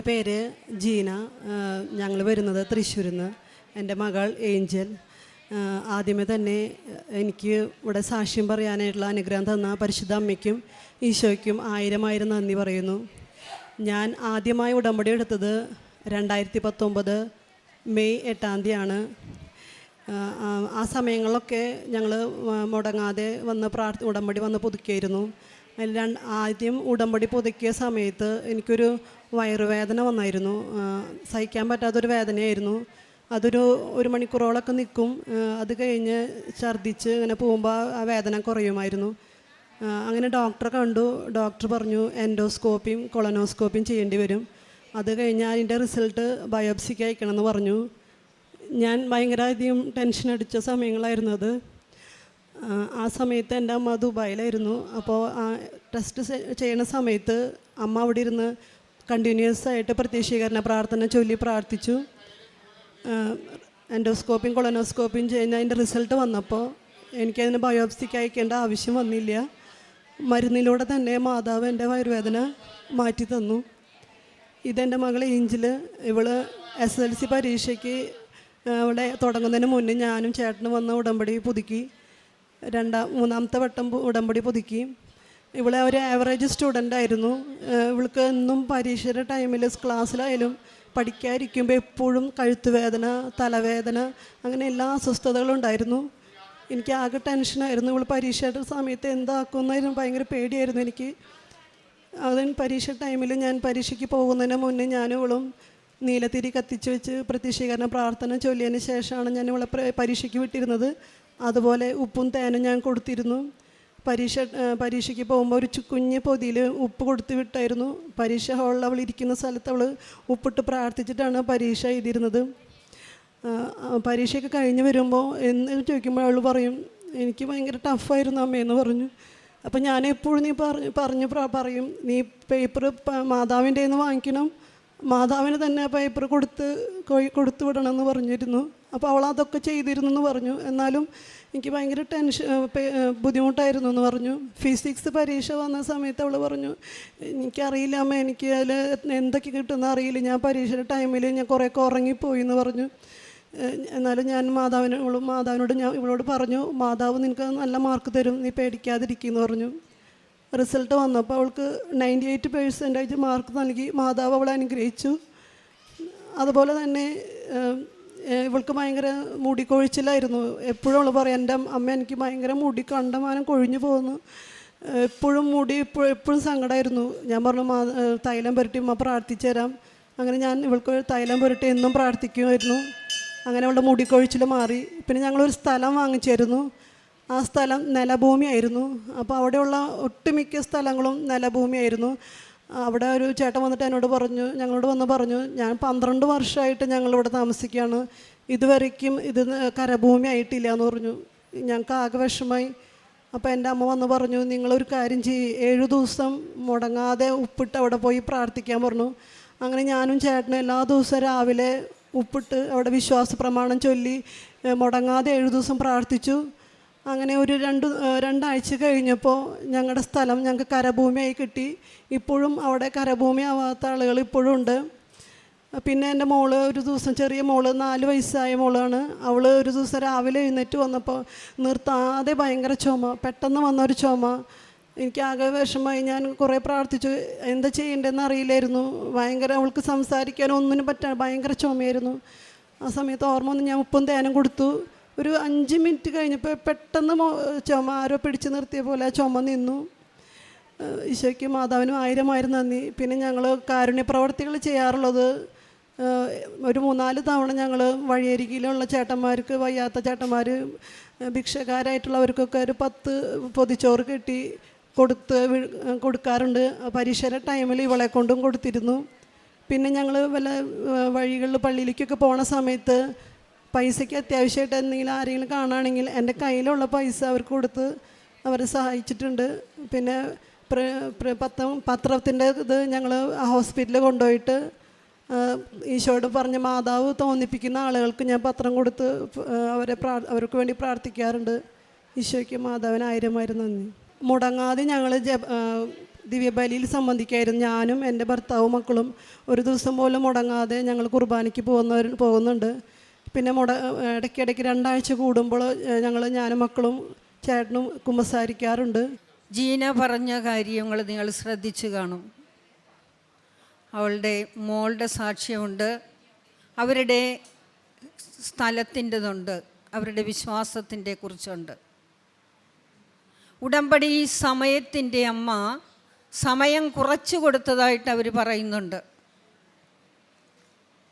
എന്റെ പേര് ജീന ഞങ്ങൾ വരുന്നത് തൃശ്ശൂരിൽ നിന്ന് എന്റെ മകൾ ഏഞ്ചൽ. ആദ്യമേ തന്നെ എനിക്ക് ഇവിടെ സാക്ഷ്യം പറയാനായിട്ടുള്ള അനുഗ്രഹം തന്ന പരിശുദ്ധ അമ്മയ്ക്കും ഈശോയ്ക്കും ആയിരം ആയിരം നന്ദി പറയുന്നു. ഞാൻ ആദ്യമായി ഉടമ്പടി എടുത്തത് രണ്ടായിരത്തി പത്തൊമ്പത് മെയ് എട്ടാം തീയതിയാണ്. ആ, സമയങ്ങളിലൊക്കെ ഞങ്ങൾ മുടങ്ങാതെ വന്ന് പ്രാർത്ഥി ഉടമ്പടി വന്ന് പുതുക്കിയായിരുന്നു. ആദ്യം ഉടമ്പടി പുതുക്കിയ സമയത്ത് എനിക്കൊരു വയറുവേദന വന്നായിരുന്നു. സഹിക്കാൻ പറ്റാത്തൊരു വേദനയായിരുന്നു. അതൊരു ഒരു മണിക്കൂറോളൊക്കെ നിൽക്കും അത് കഴിഞ്ഞ് ഛർദ്ദിച്ച് ഇങ്ങനെ പോകുമ്പോൾ ആ വേദന കുറയുമായിരുന്നു. അങ്ങനെ ഡോക്ടറെ കണ്ടു. ഡോക്ടർ പറഞ്ഞു എൻഡോസ്കോപ്പിയും കൊളനോസ്കോപ്പിയും ചെയ്യേണ്ടി വരും. അത് കഴിഞ്ഞ് അതിന്റെ റിസൾട്ട് ബയോപ്സിക്ക് അയക്കണമെന്ന് പറഞ്ഞു. ഞാൻ ഭയങ്കര അധികം ടെൻഷൻ അടിച്ച സമയങ്ങളായിരുന്നു അത്. ആ, ആ സമയത്ത് എന്റെ അമ്മ ദുബായിലായിരുന്നു. അപ്പോൾ ആ ടെസ്റ്റ് ചെയ്യുന്ന സമയത്ത് അമ്മ അവിടെ ഇരുന്ന് കണ്ടിന്യൂസ് ആയിട്ട് പ്രത്യക്ഷീകരണ പ്രാർത്ഥന ചൊല്ലി പ്രാർത്ഥിച്ചു. എൻഡോസ്കോപ്പിയും കൊളനോസ്കോപ്പിയും ചെയ്യുന്ന അതിന്റെ റിസൾട്ട് വന്നപ്പോൾ എനിക്കതിന് ബയോപ്സിക്ക് അയക്കേണ്ട ആവശ്യം വന്നില്ല. മരുന്നിലൂടെ തന്നെ മാതാവ് എന്റെ വയറുവേദന മാറ്റി തന്നു. ഇതെന്റെ മകൾ ഏഞ്ചിൽ ഇവൾ എസ് എൽ സി പരീക്ഷയ്ക്ക് അവിടെ തുടങ്ങുന്നതിന് മുന്നേ ഞാനും ചേട്ടനും വന്ന ഉടമ്പടി പുതുക്കി. രണ്ടാം മൂന്നാമത്തെ വട്ടം ഉടമ്പടി പുതുക്കി. ഇവളെ ഒരു ആവറേജ് സ്റ്റുഡന്റ് ആയിരുന്നു. ഇവൾക്ക് എന്നും പരീക്ഷയുടെ ടൈമിൽ ക്ലാസ്സിലായാലും പഠിക്കാതിരിക്കുമ്പോൾ എപ്പോഴും കഴുത്തുവേദന തലവേദന അങ്ങനെ എല്ലാ അസ്വസ്ഥതകളും ഉണ്ടായിരുന്നു. എനിക്ക് ആകെ ടെൻഷനായിരുന്നു ഇവൾ പരീക്ഷയുടെ സമയത്ത് എന്താക്കുമെന്നായിരുന്നു ഭയങ്കര പേടിയായിരുന്നു എനിക്ക്. അതിന് പരീക്ഷ ടൈമിൽ ഞാൻ പരീക്ഷയ്ക്ക് പോകുന്നതിന് മുന്നേ ഞാനും ഇവളും നീലത്തിരി കത്തിച്ച് വെച്ച് പ്രത്യക്ഷീകരണ പ്രാർത്ഥന ചൊല്ലിയതിന് ശേഷമാണ് ഞാൻ ഇവളെ പരീക്ഷയ്ക്ക് വിട്ടിരുന്നത്. അതുപോലെ ഉപ്പും തേനും ഞാൻ കൊടുത്തിരുന്നു. പരീക്ഷ പരീക്ഷയ്ക്ക് പോകുമ്പോൾ ഒരു കുഞ്ഞ് പൊതിയിൽ ഉപ്പ് കൊടുത്തു വിട്ടായിരുന്നു. പരീക്ഷ ഹാളിൽ അവൾ ഇരിക്കുന്ന സ്ഥലത്ത് അവൾ ഉപ്പിട്ട് പ്രാർത്ഥിച്ചിട്ടാണ് പരീക്ഷ എഴുതിയിരുന്നത്. പരീക്ഷയൊക്കെ കഴിഞ്ഞ് വരുമ്പോൾ എന്ന് ചോദിക്കുമ്പോൾ അവൾ പറയും എനിക്ക് ഭയങ്കര ടഫായിരുന്നു അമ്മയെന്ന് പറഞ്ഞു. അപ്പം ഞാൻ എപ്പോഴും നീ പറഞ്ഞു പറഞ്ഞു പറയും നീ പേപ്പർ മാതാവിന്റെ നിന്ന് വാങ്ങിക്കണം. മാതാവിന് തന്നെ പേപ്പർ കൊടുത്ത് കൊടുത്തു വിടണം എന്ന് പറഞ്ഞിരുന്നു. അപ്പോൾ അവൾ അതൊക്കെ ചെയ്തിരുന്നു എന്ന് പറഞ്ഞു. എന്നാലും എനിക്ക് ഭയങ്കര ടെൻഷൻ ബുദ്ധിമുട്ടായിരുന്നു എന്ന് പറഞ്ഞു. ഫിസിക്സ് പരീക്ഷ വന്ന സമയത്ത് അവൾ പറഞ്ഞു എനിക്കറിയില്ല അമ്മ എനിക്ക് അതിൽ എന്തൊക്കെ കിട്ടുമെന്ന് അറിയില്ല. ഞാൻ പരീക്ഷയുടെ ടൈമിൽ ഞാൻ കുറേയൊക്കെ ഉറങ്ങിപ്പോയി എന്ന് പറഞ്ഞു. എന്നാലും ഞാൻ മാതാവിനോട് മാതാവിനോട് ഞാൻ ഇവളോട് പറഞ്ഞു മാതാവ് നിനക്ക് നല്ല മാർക്ക് തരും നീ പേടിക്കാതിരിക്കുമെന്ന് പറഞ്ഞു. റിസൾട്ട് വന്നപ്പോൾ അവൾക്ക് നയന്റി എയ്റ്റ് പേഴ്സന്റേജ് മാർക്ക് നൽകി. മാതാവ് അവളെ അനുഗ്രഹിച്ചു. അതുപോലെ തന്നെ ഇവൾക്ക് ഭയങ്കര മുടി കൊഴിച്ചിലായിരുന്നു എപ്പോഴും അവൾ പറയും എന്റെ അമ്മ എനിക്ക് ഭയങ്കര മുടി കണ്ടമാനം കൊഴിഞ്ഞു പോകുന്നു. എപ്പോഴും മുടി എപ്പോഴും എപ്പോഴും സങ്കടമായിരുന്നു ഞാൻ പറഞ്ഞു മാ തൈലം പുരട്ടി ഉമ്മ പ്രാർത്ഥിച്ചു തരാം. അങ്ങനെ ഞാൻ ഇവൾക്ക് തൈലം പുരട്ടി എന്നും പ്രാർത്ഥിക്കുമായിരുന്നു. അങ്ങനെ അവളുടെ മുടി മാറി. പിന്നെ ഞങ്ങളൊരു സ്ഥലം വാങ്ങിച്ചിരുന്നു ആ സ്ഥലം നിലഭൂമിയായിരുന്നു അപ്പോൾ അവിടെയുള്ള ഒട്ടുമിക്ക സ്ഥലങ്ങളും നിലഭൂമിയായിരുന്നു അവിടെ ഒരു ചേട്ടൻ വന്നിട്ട് എന്നോട് പറഞ്ഞു ഞങ്ങളോട് വന്ന് പറഞ്ഞു ഞാൻ പന്ത്രണ്ട് വർഷമായിട്ട് ഞങ്ങളിവിടെ താമസിക്കുകയാണ്. ഇതുവരയ്ക്കും ഇത് കരഭൂമി ആയിട്ടില്ല എന്ന് പറഞ്ഞു. ഞങ്ങൾക്ക് ആകെ വിഷമായി അപ്പോൾ എന്റെ അമ്മ വന്ന് പറഞ്ഞു നിങ്ങളൊരു കാര്യം ചെയ്യ്. ഏഴു ദിവസം മുടങ്ങാതെ ഉപ്പിട്ട് അവിടെ പോയി പ്രാർത്ഥിക്കാൻ പറഞ്ഞു. അങ്ങനെ ഞാനും ചേട്ടനും എല്ലാ ദിവസവും രാവിലെ ഉപ്പിട്ട് അവിടെ വിശ്വാസ പ്രമാണം ചൊല്ലി മുടങ്ങാതെ ഏഴു ദിവസം പ്രാർത്ഥിച്ചു. അങ്ങനെ ഒരു രണ്ട് രണ്ടാഴ്ച കഴിഞ്ഞപ്പോൾ ഞങ്ങളുടെ സ്ഥലം ഞങ്ങൾക്ക് കരഭൂമിയായി കിട്ടി. ഇപ്പോഴും അവിടെ കരഭൂമി ആവാത്ത ആളുകൾ ഇപ്പോഴും ഉണ്ട്. പിന്നെ എന്റെ മോൾ ഒരു ദിവസം ചെറിയ മോൾ നാല് വയസ്സായ മോളാണ്. അവൾ ഒരു ദിവസം രാവിലെ എഴുന്നേറ്റ് വന്നപ്പോൾ നിർത്താതെ ഭയങ്കര ചുമ പെട്ടെന്ന് വന്ന ഒരു ചുമ. എനിക്ക് ആകെ വിഷമമായി. ഞാൻ കുറേ പ്രാർത്ഥിച്ചു എന്താ ചെയ്യേണ്ടതെന്ന് അറിയില്ലായിരുന്നു. ഭയങ്കര അവൾക്ക് സംസാരിക്കാനോ ഒന്നിനും പറ്റാ ഭയങ്കര ചുമയായിരുന്നു. ആ സമയത്ത് ഓർമ്മ വന്ന് ഞാൻ ഉപ്പും തേനും കൊടുത്തു. ഒരു അഞ്ച് മിനിറ്റ് കഴിഞ്ഞപ്പോൾ പെട്ടെന്ന് ചുമ ആരോ പിടിച്ചു നിർത്തിയ പോലെ ആ ചുമ നിന്നു. ഈശോയ്ക്ക് മാതാവിനും ആയിരം ആയിരം നന്ദി. പിന്നെ ഞങ്ങൾ കാരുണ്യപ്രവർത്തികൾ ചെയ്യാറുള്ളത് ഒരു മൂന്നാൽ തവണ ഞങ്ങൾ വഴിയരികിലുള്ള ചേട്ടന്മാർക്ക് വയ്യാത്ത ചേട്ടന്മാർ ഭിക്ഷക്കാരായിട്ടുള്ളവർക്കൊക്കെ ഒരു പത്ത് പൊതിച്ചോറ് കെട്ടി കൊടുത്ത് കൊടുക്കാറുണ്ട്. പരീക്ഷയുടെ ടൈമിൽ ഇവളെ കൊണ്ടും കൊടുത്തിരുന്നു. പിന്നെ ഞങ്ങൾ വല്ല വഴികളിൽ പള്ളിയിലേക്കൊക്കെ പോണ സമയത്ത് പൈസയ്ക്ക് അത്യാവശ്യമായിട്ട് എന്തെങ്കിലും ആരെങ്കിലും കാണുകയാണെങ്കിൽ എന്റെ കയ്യിലുള്ള പൈസ അവർക്ക് കൊടുത്ത് അവരെ സഹായിച്ചിട്ടുണ്ട്. പിന്നെ പത്രം പത്രത്തിന്റെ ഇത് ഞങ്ങൾ ഹോസ്പിറ്റലിൽ കൊണ്ടുപോയിട്ട് ഈശോയോട് പറഞ്ഞ മാതാവ് തോന്നിപ്പിക്കുന്ന ആളുകൾക്ക് ഞാൻ പത്രം കൊടുത്ത് അവരെ പ്രാ അവർക്ക് വേണ്ടി പ്രാർത്ഥിക്കാറുണ്ട്. ഈശോയ്ക്ക് മാതാവിന് നന്ദി. മുടങ്ങാതെ ഞങ്ങൾ ജ ദിവ്യബലിയിൽ സംബന്ധിക്കായിരുന്നു. ഞാനും എന്റെ ഭർത്താവും മക്കളും ഒരു ദിവസം പോലും മുടങ്ങാതെ ഞങ്ങൾ കുർബാനയ്ക്ക് പോകുന്നവർ പോകുന്നുണ്ട്. പിന്നെ മുട ഇടയ്ക്കിടയ്ക്ക് രണ്ടാഴ്ച കൂടുമ്പോൾ ഞങ്ങൾ ഞാനും മക്കളും ചേട്ടനും കുമ്പസാരിക്കാറുണ്ട്. ജീന പറഞ്ഞ കാര്യങ്ങൾ നിങ്ങൾ ശ്രദ്ധിച്ചു കാണും. അവളുടെ മോളുടെ സാക്ഷ്യമുണ്ട്. അവരുടെ സ്ഥലത്തിന്റെതുണ്ട്. അവരുടെ വിശ്വാസത്തിന്റെ കുറിച്ചുണ്ട്. ഉടമ്പടി സമയത്തിന്റെ അമ്മ സമയം കുറച്ചു കൊടുത്തതായിട്ട് അവർ പറയുന്നുണ്ട്.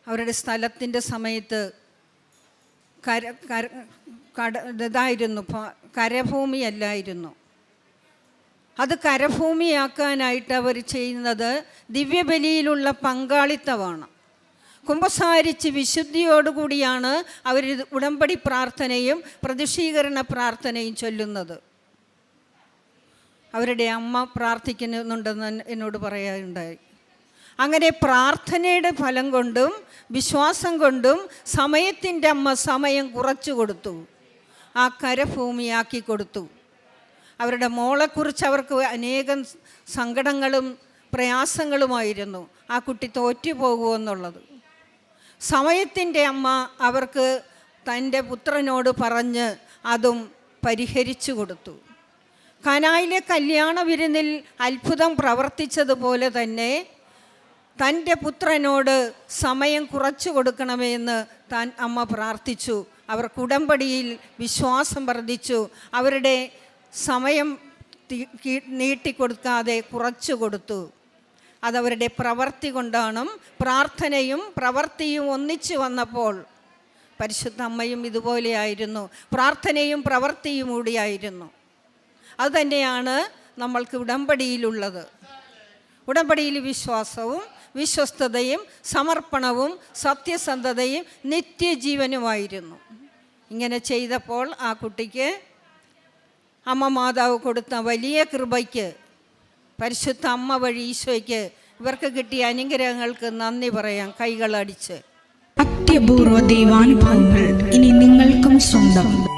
അവരുടെ സ്ഥലത്തിന്റെ സമയത്ത് കര കര കട ഇതായിരുന്നു കരഭൂമിയല്ലായിരുന്നു. അത് കരഭൂമിയാക്കാനായിട്ട് അവർ ചെയ്യുന്നത് ദിവ്യബലിയിലുള്ള പങ്കാളിത്തമാണ്. കുമ്പസാരിച്ച് വിശുദ്ധിയോടുകൂടിയാണ് അവർ ഉടമ്പടി പ്രാർത്ഥനയും പ്രതിഷീകരണ പ്രാർത്ഥനയും ചൊല്ലുന്നത്. അവരുടെ അമ്മ പ്രാർത്ഥിക്കുന്നുണ്ടെന്ന് എന്നോട് പറയാറുണ്ടായി അങ്ങനെ പ്രാർത്ഥനയുടെ ഫലം കൊണ്ടും വിശ്വാസം കൊണ്ടും സമയത്തിന്റെ അമ്മ സമയം കുറച്ചു കൊടുത്തു. ആ കരഭൂമിയാക്കി കൊടുത്തു. അവരുടെ മോളെക്കുറിച്ച് അവർക്ക് അനേകം സങ്കടങ്ങളും പ്രയാസങ്ങളുമായിരുന്നു. ആ കുട്ടി തോറ്റു പോകുമെന്നുള്ളത് സമയത്തിന്റെ അമ്മ അവർക്ക് തന്റെ പുത്രനോട് പറഞ്ഞ് അതും പരിഹരിച്ചു കൊടുത്തു. കനായിലെ കല്യാണ വിരുന്നിൽ അത്ഭുതം പ്രവർത്തിച്ചതുപോലെ തന്നെ തന്റെ പുത്രനോട് സമയം കുറച്ചു കൊടുക്കണമെന്ന് താൻ അമ്മ പ്രാർത്ഥിച്ചു. അവർ കുടമ്പടിയിൽ വിശ്വാസം വർദ്ധിച്ചു. അവരുടെ സമയം നീട്ടിക്കൊടുക്കാതെ കുറച്ചു കൊടുത്തു. അതവരുടെ പ്രവർത്തി കൊണ്ടാണ് പ്രാർത്ഥനയും പ്രവർത്തിയും ഒന്നിച്ചു വന്നപ്പോൾ പരിശുദ്ധ അമ്മയും ഇതുപോലെയായിരുന്നു പ്രാർത്ഥനയും പ്രവർത്തിയും കൂടിയായിരുന്നു അതുതന്നെയാണ് നമ്മൾക്ക് ഉടമ്പടിയിലുള്ളത്. ഉടമ്പടിയിൽ വിശ്വാസവും വിശ്വസ്തതയും സമർപ്പണവും സത്യസന്ധതയും നിത്യജീവനുമായിരുന്നു. ഇങ്ങനെ ചെയ്തപ്പോൾ ആ കുട്ടിക്ക് അമ്മ മാതാവ് കൊടുത്ത വലിയ കൃപയ്ക്ക് പരിശുദ്ധ അമ്മ വഴി ഈശോയ്ക്ക് ഇവർക്ക് കിട്ടിയ അനുഗ്രഹങ്ങൾക്ക് നന്ദി പറയാം കൈകളടിച്ച്. അത്യപൂർവ ദൈവാനുഭവങ്ങൾ ഇനി നിങ്ങൾക്കും സ്വന്തം.